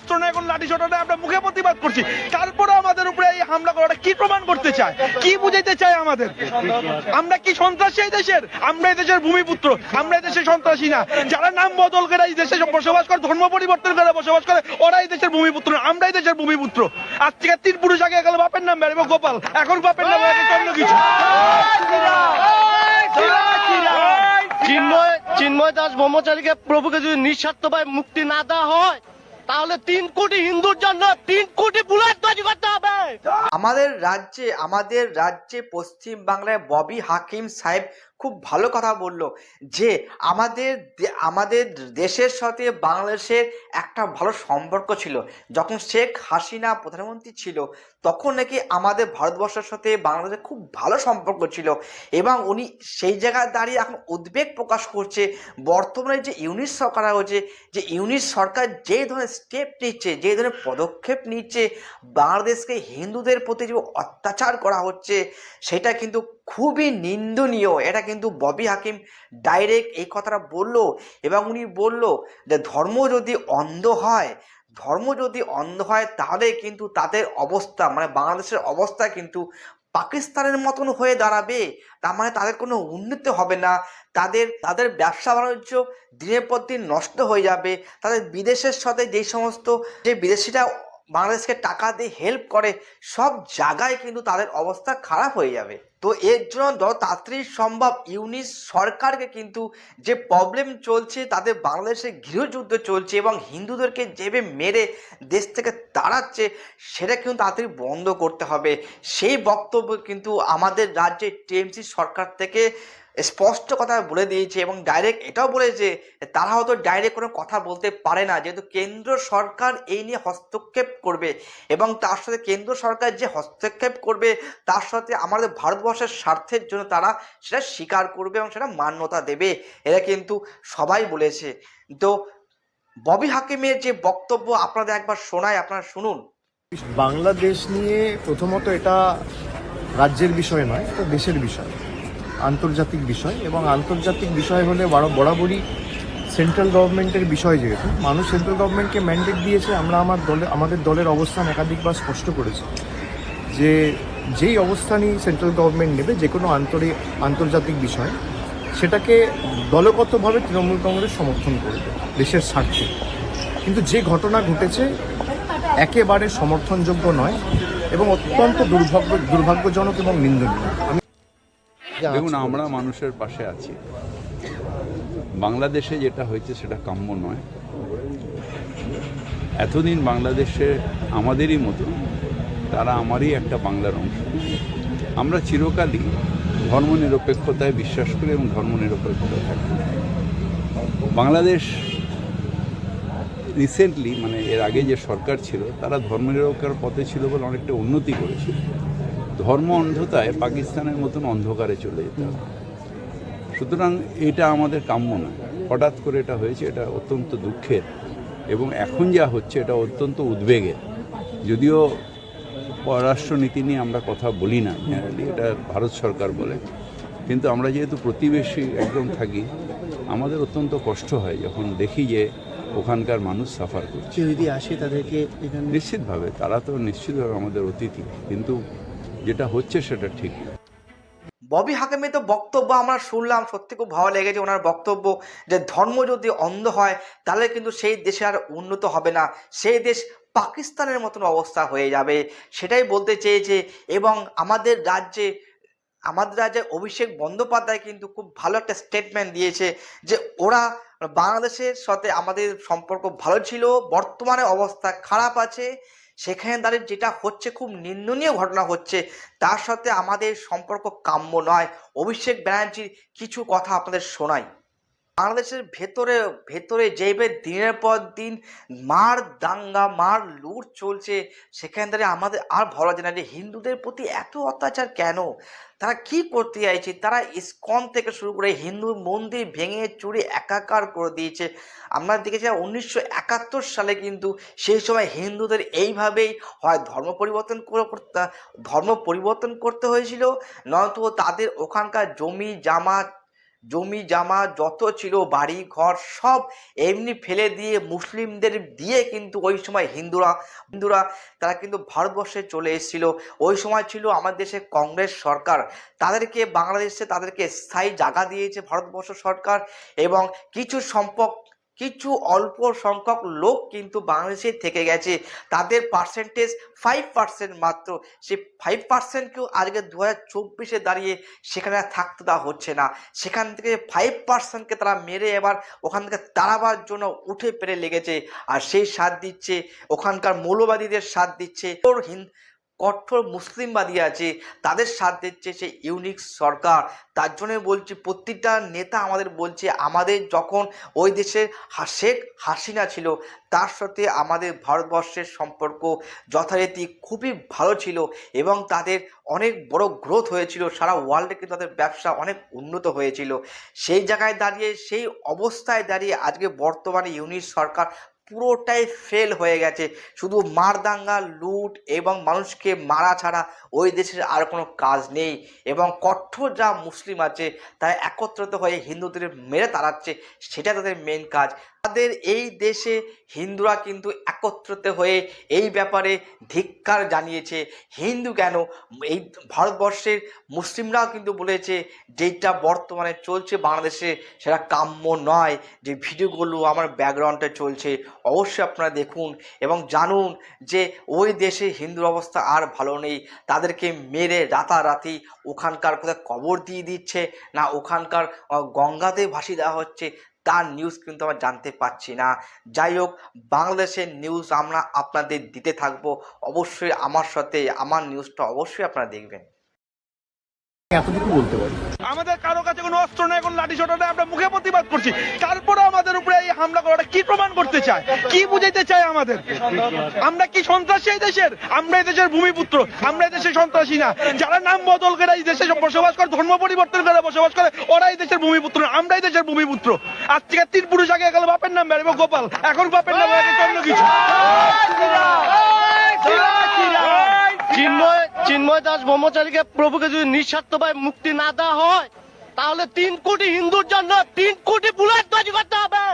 অস্ত্র নেই কোনো লাঠি ছোট আমরা মুখে প্রতিবাদ করছি। তারপরে আমাদের উপরে এই হামলা করাটা কি প্রমাণ করতে চায়? কি বুঝাইতে চায় আমাদের? আমরা কি সন্ত্রাসী এই দেশের? আমরা এই দেশের ভূমিপুত্র আমরা এই দেশের সন্ত্রাসী না। যারা নাম বদল করে এই দেশে বসবাস করে ধর্ম পরিবর্তন করে বসবাস করে ওরা এই দেশের ভূমিপুত্র না, আমরা এই দেশের ভূমিপুত্র। আজ থেকে তিন পুরুষ আগে গেল বাপের নাম বেরোবো গোপাল। এখন বাপের নাম অন্য কিছু চিন্ময় চিন্ময় দাস ব্রহ্মচারীকে প্রভুকে যদি নিঃস্বার্থভাবে মুক্তি না দেওয়া হয় তাহলে তিন কোটি হিন্দুর জন্য তিন কোটি বুলেট তৈরি করতে হবে। আমাদের রাজ্যে আমাদের রাজ্যে পশ্চিম বাংলায় ববি হাকিম সাহেব খুব ভালো কথা বলল যে আমাদের আমাদের দেশের সাথে বাংলাদেশের একটা ভালো সম্পর্ক ছিল। যখন শেখ হাসিনা প্রধানমন্ত্রী ছিল, তখন নাকি আমাদের ভারতবর্ষের সাথে বাংলাদেশের খুব ভালো সম্পর্ক ছিল এবং উনি সেই জায়গায় দাঁড়িয়ে এখন উদ্বেগ প্রকাশ করছে। বর্তমানে যে ইউনিট সরকার হচ্ছে যে ইউনিট সরকার যে ধরনের স্টেপ নিচ্ছে, যে ধরনের পদক্ষেপ নিচ্ছে, বাংলাদেশকে হিন্দুদের প্রতি যে অত্যাচার করা হচ্ছে, সেটা কিন্তু খুবই নিন্দনীয়। এটা কিন্তু ববি হাকিম ডাইরেক্ট এই কথাটা বলল এবং উনি বলল যে, ধর্ম যদি অন্ধ হয়, ধর্ম যদি অন্ধ হয়, তাহলে কিন্তু তাদের অবস্থা মানে বাংলাদেশের অবস্থা কিন্তু পাকিস্তানের মতন হয়ে দাঁড়াবে। তার মানে তাদের কোনো উন্নতি হবে না। তাদের তাদের ব্যবসা বাণিজ্য দিনের পর দিন নষ্ট হয়ে যাবে। তাদের বিদেশের সাথে যেই সমস্ত, যে বিদেশিরা বাংলাদেশকে টাকা দিয়ে হেল্প করে, সব জায়গায় কিন্তু তাদের অবস্থা খারাপ হয়ে যাবে। তো এর জন্য তাড়াতাড়ি সম্ভব ইউনিস সরকারকে কিন্তু যে প্রবলেম চলছে তাদের বাংলাদেশে গৃহযুদ্ধ চলছে এবং হিন্দুদেরকে যেভাবে মেরে দেশ থেকে তাড়াচ্ছে, সেটা কিন্তু তাড়াতাড়ি বন্ধ করতে হবে। সেই বক্তব্য কিন্তু আমাদের রাজ্যে টিএমসি সরকার থেকে স্পষ্ট কথা বলে দিয়েছে এবং ডাইরেক্ট এটাও বলেছে তারা হয়তো ডাইরেক্ট কোনো কথা বলতে পারে না, যেহেতু কেন্দ্র সরকার এই নিয়ে হস্তক্ষেপ করবে এবং তার সাথে কেন্দ্র সরকার যে হস্তক্ষেপ করবে, তার সাথে আমাদের ভারতবর্ষের স্বার্থের জন্য তারা সেটা স্বীকার করবে এবং সেটা মান্যতা দেবে। এরা কিন্তু সবাই বলেছে। তো ববি হাকিমের যে বক্তব্য আপনাদের একবার শোনায় আপনারা শুনুন। বাংলাদেশ নিয়ে প্রথমত এটা রাজ্যের বিষয় নয়, এটা দেশের বিষয়, আন্তর্জাতিক বিষয় এবং আন্তর্জাতিক বিষয় হলে বরাবরই সেন্ট্রাল গভর্নমেন্টের বিষয় যেহেতু, মানুষ সেন্ট্রাল গভর্নমেন্টকে ম্যান্ডেট দিয়েছে, আমরা আমার দলে, আমাদের দলের অবস্থান একাধিকবার স্পষ্ট করেছি যে যেই অবস্থানই সেন্ট্রাল গভর্নমেন্ট নেবে যে কোনো আন্তরিক আন্তর্জাতিক বিষয় সেটাকে দলগতভাবে তৃণমূল কংগ্রেস সমর্থন করবে দেশের স্বার্থে। কিন্তু যে ঘটনা ঘটেছে একেবারে সমর্থনযোগ্য নয় এবং অত্যন্ত দুর্ভাগ্য দুর্ভাগ্যজনক এবং নিন্দনীয়। আমি দেখুন আমরা মানুষের পাশে আছি। বাংলাদেশে যেটা হয়েছে সেটা কাম্য নয়। এতদিন বাংলাদেশে আমাদেরই মতো তারা আমারই একটা বাংলার অংশ। আমরা চিরকালই ধর্মনিরপেক্ষতায় বিশ্বাস করি এবং ধর্মনিরপেক্ষতা থাকি। বাংলাদেশ রিসেন্টলি মানে এর আগে যে সরকার ছিল, তারা ধর্মনিরপেক্ষার পথে ছিল বলে অনেকটা উন্নতি করেছিল। ধর্ম অন্ধতায় পাকিস্তানের মতন অন্ধকারে চলে যেতে সুতরাং এটা আমাদের কাম্য নয়। হঠাৎ করে এটা হয়েছে, এটা অত্যন্ত দুঃখের। এবং এখন যা হচ্ছে, এটা অত্যন্ত উদ্বেগের। যদিও পররাষ্ট্রনীতি নিয়ে আমরা কথা বলি না। জেনারেলি এটা ভারত সরকার বলে। কিন্তু আমরা যেহেতু প্রতিবেশী একদম থাকি আমাদের অত্যন্ত কষ্ট হয় যখন দেখি যে ওখানকার মানুষ সাফার করছে। যদি আসে তাদেরকে নিশ্চিতভাবে তারা তো নিশ্চিতভাবে আমাদের অতিথি। কিন্তু যেটা হচ্ছে সেটা ঠিক না। ববি হাকিমের তো বক্তব্য আমরা শুনলাম সত্যি খুব ভালো লেগেছে ওনার বক্তব্য যে ধর্ম যদি অন্ধ হয় তাহলে কিন্তু সেই দেশে আর উন্নত হবে না। সেই দেশ পাকিস্তানের মতন অবস্থা হয়ে যাবে। সেটাই বলতে চেয়েছে এবং আমাদের রাজ্যে আমাদের রাজ্যে অভিষেক বন্দ্যোপাধ্যায় কিন্তু খুব ভালো একটা স্টেটমেন্ট দিয়েছে যে ওরা বাংলাদেশের সাথে আমাদের সম্পর্ক ভালো ছিল, বর্তমানে অবস্থা খারাপ আছে, সেখানে দাঁড়িয়ে যেটা হচ্ছে খুব নিন্দনীয় ঘটনা হচ্ছে, তার সাথে আমাদের সম্পর্ক কাম্য নয়। অভিষেক ব্যানার্জির কিছু কথা আপনাদের শোনাই। বাংলাদেশের ভেতরে ভেতরে যেভাবে দিনের পর দিন মার দাঙ্গা, মার লুট চলছে। সেখান থেকে আমাদের আর ভালো যায় না যে হিন্দুদের প্রতি এত অত্যাচার কেন? তারা কি করতে চাইছে? তারা ইসকন থেকে শুরু করে হিন্দু মন্দির ভেঙে চুরি একাকার করে দিয়েছে। আমরা দেখেছি উনিশশো একাত্তর সালে কিন্তু সেই সময় হিন্দুদের এইভাবেই হয় ধর্ম পরিবর্তন ধর্ম পরিবর্তন করতে হয়েছিল। নয়তো তাদের ওখানকার জমি জামা জমি, জামা যত ছিল, বাড়ি, ঘর সব এমনি ফেলে দিয়ে মুসলিমদের দিয়ে কিন্তু ওই সময় হিন্দুরা হিন্দুরা তারা কিন্তু ভারতবর্ষে চলে এসেছিল। ওই সময় ছিল আমাদের দেশে কংগ্রেস সরকার। তাদেরকে, বাংলাদেশে তাদেরকে স্থায়ী জায়গা দিয়েছে ভারতবর্ষ সরকার এবং কিছু সম্পক কিছু অল্প সংখ্যক লোক কিন্তু বাংলাদেশে থেকে গেছে। তাদের পার্সেন্টেজ ফাইভ পার্সেন্ট মাত্র। সে ফাইভ পার্সেন্টকেও আজকে দু হাজার চব্বিশে দাঁড়িয়ে সেখানে থাকতে দেওয়া হচ্ছে না। সেখান থেকে ফাইভ পার্সেন্টকে তারা মেরে এবার ওখান থেকে তাড়াবার জন্য উঠে পেরে লেগেছে। আর সেই সাথ দিচ্ছে, ওখানকার মৌলবাদীদের সাথ দিচ্ছে। ওর হিন্দ কঠোর মুসলিমবাদী আছে, তাদের সাথ দিচ্ছে সেই ইউনিক সরকার। তার জন্য বলছি প্রত্যেকটা নেতা আমাদের বলছে, আমাদের যখন ওই দেশের শেখ হাসিনা ছিল, তার সাথে আমাদের ভারতবর্ষের সম্পর্ক যথারীতি খুবই ভালো ছিল এবং তাদের অনেক বড় গ্রোথ হয়েছিল, সারা ওয়ার্ল্ডে কিন্তু তাদের ব্যবসা অনেক উন্নত হয়েছিল। সেই জায়গায় দাঁড়িয়ে, সেই অবস্থায় দাঁড়িয়ে আজকে বর্তমানে ইউনিট সরকার পুরোটাই ফেল হয়ে গেছে। শুধু মারদাঙ্গা, লুট এবং মানুষকে মারা ছাড়া ওই দেশের আর কোনো কাজ নেই এবং কঠোর যা মুসলিম আছে, তারা একত্রিত হয়ে হিন্দুদের মেরে তাড়াচ্ছে, সেটা তাদের মেন কাজ। তাদের এই দেশে হিন্দুরা কিন্তু একত্রিত হয়ে এই ব্যাপারে ধিক্কার জানিয়েছে। হিন্দু কেন? এই ভারতবর্ষের মুসলিমরাও কিন্তু বলেছে যেটা বর্তমানে চলছে বাংলাদেশে সেটা কাম্য নয়। যে ভিডিওগুলো আমার ব্যাকগ্রাউন্ডে চলছে, অবশ্যই আপনারা দেখুন এবং জানুন যে ওই দেশে হিন্দুর অবস্থা আর ভালো নেই। তাদেরকে মেরে রাতারাতি ওখানকার কোথায় কবর দিয়ে দিচ্ছে না ওখানকার গঙ্গাতে ভাসিয়ে দেওয়া হচ্ছে। তার নিউজ কিন্তু আমরা জানতে পারছি না। যাই হোক, বাংলাদেশের নিউজ আমরা আপনাদের দিতে থাকব। অবশ্যই আমার সাথে আমার নিউজটা অবশ্যই আপনারা দেখবেন। এতটুকু বলতে পারি। আমাদের কারও কাছে কোনো অস্ত্র নেই কোনো লাঠি ছোট নেই আমরা মুখে প্রতিবাদ করছি। তারপরে আমাদের উপরে এই হামলা করাটা কি প্রমাণ করতে চায়? কি বুঝাইতে চায় আমাদের? আমরা কি সন্ত্রাসী এই দেশের? আমরা এই দেশের ভূমিপুত্র আমরা এই দেশের সন্ত্রাসী না। যারা নাম বদল করে এই দেশে বসবাস করে ধর্ম পরিবর্তন করে বসবাস করে ওরা এই দেশের ভূমিপুত্র আমরা এই দেশের ভূমিপুত্র। আজ থেকে তিন পুরুষ আগে গেল বাপের নাম বেরোবো গোপাল। এখন বাপের নাম অন্য কিছু চিন্ময় চিন্ময় দাস ব্রহ্মচারীকে প্রভুকে যদি নিঃস্বার্থভাবে মুক্তি না দেওয়া হয়, তাহলে তিন কোটি হিন্দুর জন্য তিন কোটি বুলেট তৈরি করতে হবে।